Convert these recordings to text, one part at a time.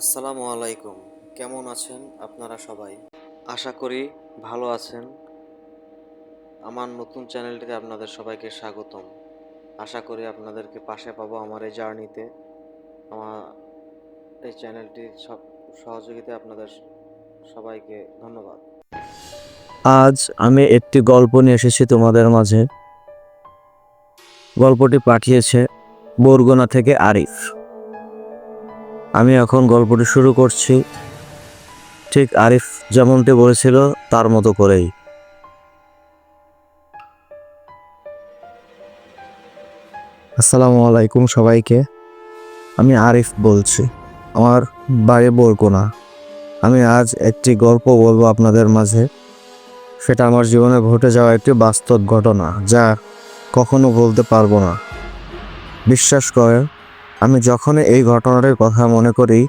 আসসালামু আলাইকুম। কেমন আছেন আপনারা সবাই? আশা করি ভালো আছেন। আমার নতুন চ্যানেলটিতে আপনাদের সবাইকে স্বাগতম। আশা করি আপনাদেরকে পাশে পাবো আমার এই জার্নিতে। আমার এই চ্যানেলটির সব সহযোগিতায় আপনাদের সবাইকে ধন্যবাদ। আজ আমি একটি গল্প নিয়ে এসেছি তোমাদের মাঝে। গল্পটি পাঠিয়েছে বরগুনা থেকে আরিফ। আমি এখন গল্পটি শুরু করছি। ঠিক আরিফ যেমনটি বলেছিল, তার মতো করেই। আসসালামু আলাইকুম সবাইকে। আমি আরিফ বলছি, আমার বাড়ি বরগুনা। আমি আজ একটি গল্প বলব আপনাদের মাঝে। সেটা আমার জীবনে ঘটে যাওয়া একটি বাস্তব ঘটনা, যা কখনো বলতে পারব না। বিশ্বাস করেন আমি যখনই এই ঘটনাটির কথা মনে করি,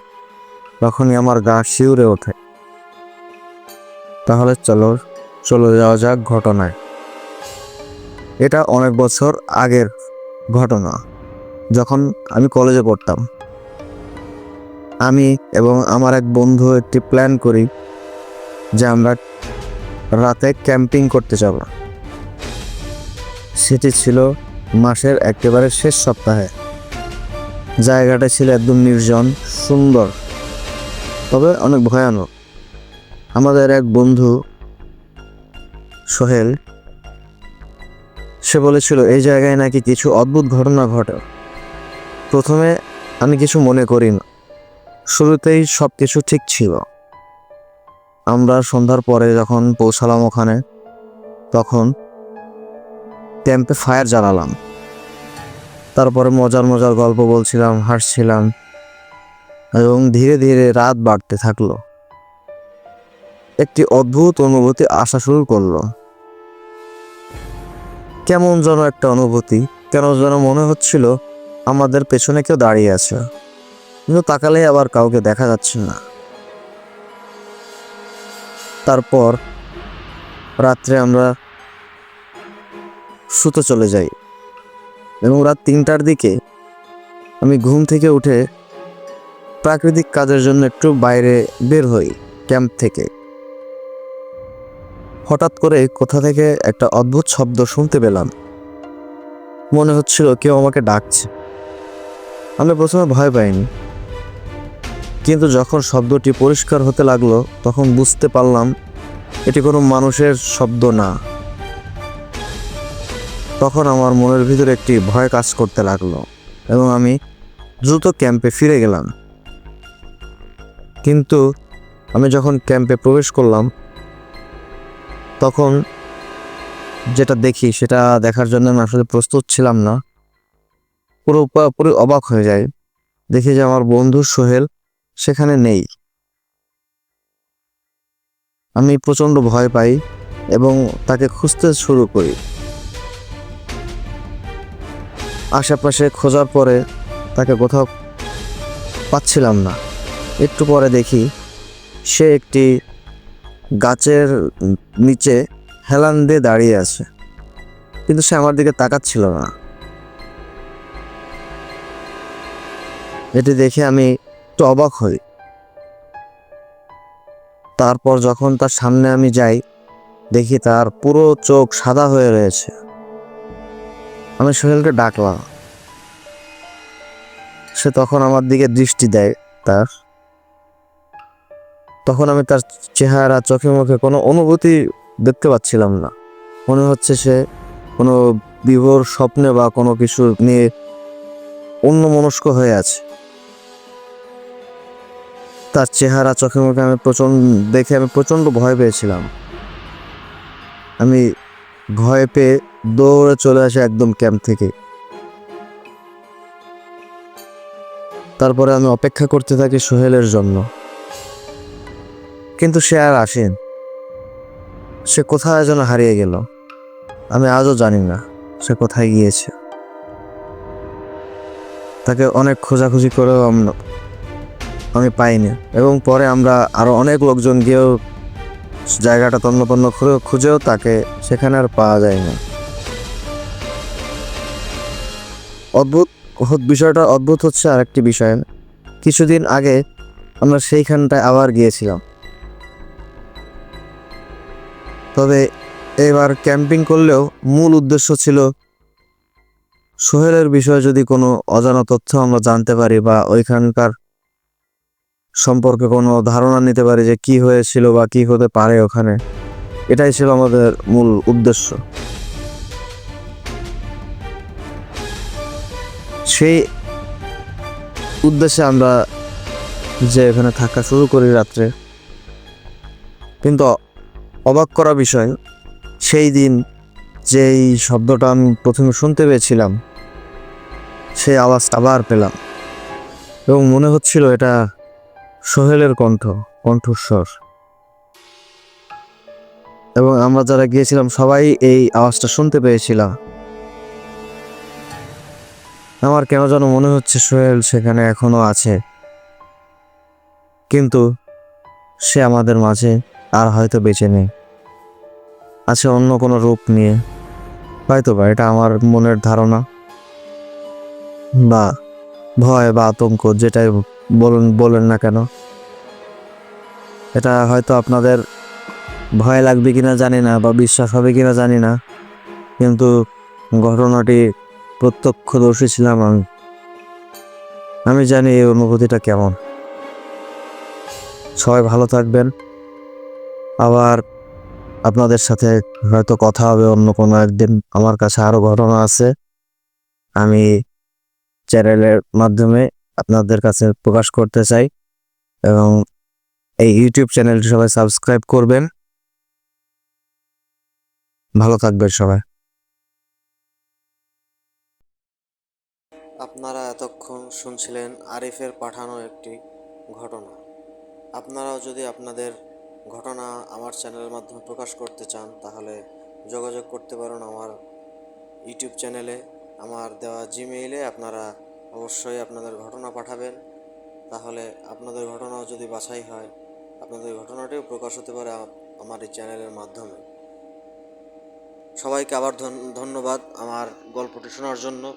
তখনই আমার গা শিউরে ওঠে। তাহলে চলো, চলে যাওয়া যাক ঘটনায়। এটা অনেক বছর আগের ঘটনা, যখন আমি কলেজে পড়তাম। আমি এবং আমার এক বন্ধু একটি প্ল্যান করি যে আমরা রাতে ক্যাম্পিং করতে যাব। সেটি ছিল মাসের একেবারে শেষ সপ্তাহে। জায়গাটা ছিল একদম নির্জন, সুন্দর, তবে অনেক ভয়ানক। আমাদের এক বন্ধু, সোহেল, সে বলেছিল, এই জায়গায় নাকি কিছু অদ্ভুত ঘটনা ঘটে। প্রথমে আমি কিছু মনে করি না। শুরুতেই সব কিছু ঠিক ছিল। আমরা সন্ধ্যার পরে যখন পৌঁছালাম ওখানে, তখন ক্যাম্পে ফায়ার জ্বালালাম। তারপরে মজার মজার গল্প বলছিলাম, হাসছিলাম এবং ধীরে ধীরে রাত বাড়তে থাকল। একটি অদ্ভুত অনুভূতি আসা শুরু করল। কেমন যেন একটা অনুভূতি, কেন যেন মনে হচ্ছিল আমাদের পেছনে কেউ দাঁড়িয়ে আছে, কিন্তু তাকালে আবার কাউকে দেখা যাচ্ছে না। তারপর রাত্রে আমরা শুতে চলে যাই। এবং রাত তিনটার দিকে আমি ঘুম থেকে উঠে প্রাকৃতিক কাজের জন্য একটু বাইরে বের হই ক্যাম্প থেকে। হঠাৎ করে কোথা থেকে একটা অদ্ভুত শব্দ শুনতে পেলাম। মনে হচ্ছিল কেউ আমাকে ডাকছে। আমি প্রথমে ভয় পাইনি। কিন্তু যখন শব্দটি পরিষ্কার হতে লাগল, তখন বুঝতে পারলাম এটি কোনো মানুষের শব্দ না। তখন আমার মনের ভিতরে একটি ভয় কাজ করতে লাগল এবং আমি দ্রুত ক্যাম্পে ফিরে গেলাম। কিন্তু আমি যখন ক্যাম্পে প্রবেশ করলাম, তখন যেটা দেখি সেটা দেখার জন্য আমি আসলে প্রস্তুত ছিলাম না। পুরো পুরো অবাক হয়ে যায় দেখি যে আমার বন্ধু সোহেল সেখানে নেই। আমি প্রচণ্ড ভয় পাই এবং তাকে খুঁজতে শুরু করি। আশেপাশে খোঁজার পরে তাকে কোথাও পাচ্ছিলাম না। একটু পরে দেখি সে একটি গাছের নিচে হেলান দিয়ে দাঁড়িয়ে আছে। কিন্তু সে আমার দিকে তাকাচ্ছিল না। এটি দেখে আমি একটু অবাক হই। তারপর যখন তার সামনে আমি যাই, দেখি তার পুরো চোখ সাদা হয়ে রয়েছে। আমি সোহেলকে ডাকলাম। সে তখন আমার দিকে দৃষ্টি দেয় তার। তখন আমি তার চেহারা চোখে মুখে কোনো অনুভূতি দেখতে পাচ্ছিলাম না। মনে হচ্ছে সে কোনো বিভোর স্বপ্নে বা কোনো কিছু নিয়ে অন্য মনস্ক হয়ে আছে। তার চেহারা চোখে মুখে আমি প্রচণ্ড, দেখে আমি প্রচণ্ড ভয় পেয়েছিলাম। আমি ভয় পেয়ে দৌড়ে চলে আসে একদম ক্যাম্প থেকে। তারপরে আমি অপেক্ষা করতে থাকি সোহেলের জন্য। কিন্তু সে আর আসেন। সে কোথায় যেন হারিয়ে গেল। আমি আজও জানি না সে কোথায় গিয়েছে। তাকে অনেক খোঁজাখুঁজি করেও আম- পাইনি। এবং পরে আমরা আরও অনেক লোকজন গিয়েও জায়গাটা তন্নপন্ন খুঁজেও তাকে সেখানে আর পাওয়া যায় না অদ্ভুত বিষয়টা, অদ্ভুত হচ্ছে আরেকটি বিষয়। কিছুদিন আগে আমরা সেইখানটায় আবার গিয়েছিলাম। তবে এবার ক্যাম্পিং করলেও মূল উদ্দেশ্য ছিল সোহেলের বিষয়ে যদি কোনো অজানা তথ্য আমরা জানতে পারি বা ওইখানকার সম্পর্কে কোনো ধারণা নিতে পারি যে কি হয়েছিল বা কি হতে পারে ওখানে। এটাই ছিল আমাদের মূল উদ্দেশ্য। সেই উদ্দেশ্যে আমরা যে এখানে থাকা শুরু করি রাত্রে। কিন্তু অবাক করা বিষয়, সেই দিন যেই শব্দটা আমি প্রথমে শুনতে পেয়েছিলাম, সেই আওয়াজটা আবার পেলাম। এবং মনে হচ্ছিল এটা সোহেলের কণ্ঠ, কণ্ঠস্বর। এবং আমরা যারা গিয়েছিলাম, সবাই এই আওয়াজটা শুনতে পেয়েছিলাম। আমার কেন যেন মনে হচ্ছে সোহেল সেখানে এখনও আছে। কিন্তু সে আমাদের মাঝে আর হয়তো বেঁচে নেই। আছে অন্য কোনো রূপ নিয়ে। হয়তো বা এটা আমার মনের ধারণা। বা ভয় বা আতঙ্ক, যেটাই বলুন, বলেন না কেন। এটা হয়তো আপনাদের ভয় লাগবে কিনা জানি না বা বিশ্বাস হবে কিনা জানি না। কিন্তু ঘটনাটি প্রত্যক্ষদর্শী ছিলাম আমি। আমি জানি এই অনুভূতিটা কেমন। সবাই ভালো থাকবেন। আবার আপনাদের সাথে হয়তো কথা হবে অন্য কোনো একদিন। আমার কাছে আরও ঘটনা আছে। আমি চ্যানেলের মাধ্যমে আপনাদের কাছে প্রকাশ করতে চাই এবং এই ইউটিউব চ্যানেলটি সবাই সাবস্ক্রাইব করবেন। ভালো থাকবেন সবাই। আপনারা এতক্ষণ শুনছিলেন আরিফের পাঠানো একটি ঘটনা। আপনারাও যদি আপনাদের ঘটনা আমার চ্যানেলের মাধ্যমে প্রকাশ করতে চান, তাহলে যোগাযোগ করতে পারেন আমার ইউটিউব চ্যানেলে আমার দেওয়া জিমেইলে আপনারা অবশ্যই আপনাদের ঘটনা পাঠাবেন। তাহলে আপনাদের ঘটনাও যদি বাছাই হয় আপনাদের ঘটনাটিও প্রকাশ হতে পারে আমার এই চ্যানেলের মাধ্যমে। সবাইকে আবার ধন- ধন্যবাদ আমার গল্পটি শোনার জন্য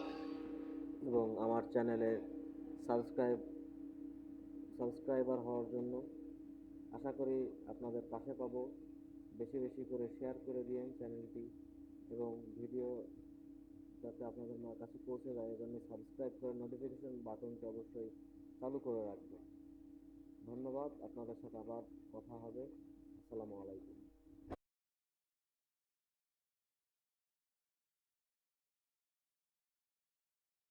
এবং আমার চ্যানেলে সাবস্ক্রাইব, সাবস্ক্রাইবার হওয়ার জন্য আশা করি আপনাদের পাশে পাবো। বেশি বেশি করে শেয়ার করে দিন চ্যানেলটি এবং ভিডিও যাতে আপনাদের কাছে পৌঁছে যায়, এজন্য সাবস্ক্রাইব করে নোটিফিকেশন বাটনটি অবশ্যই চালু করে রাখবেন। ধন্যবাদ আপনাদের সাথে আবার কথা হবে। আসসালামু আলাইকুম।